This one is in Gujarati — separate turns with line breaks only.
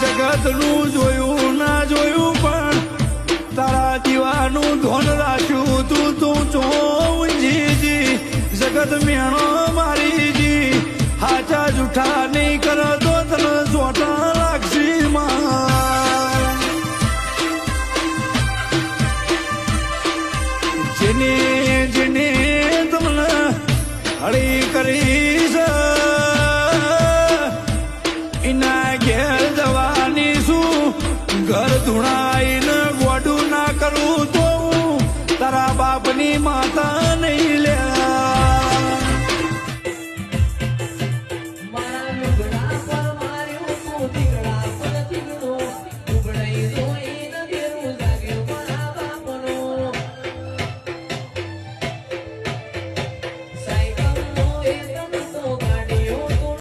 જગતનું જોયું, ના જોયું પણ તારા જીવાનું ધોન રાખ્યું તું તું ચોજી જગત મેણો મારી જી. હાચા જૂઠા નહીં કરતો, તને ચોટા લાગશી જેને જેને તમને હળી કરી એના ઘેર જવા ઘર ધૂણાઈને ગોડું ના કરું તો તારા બાપની માતા નહીં લે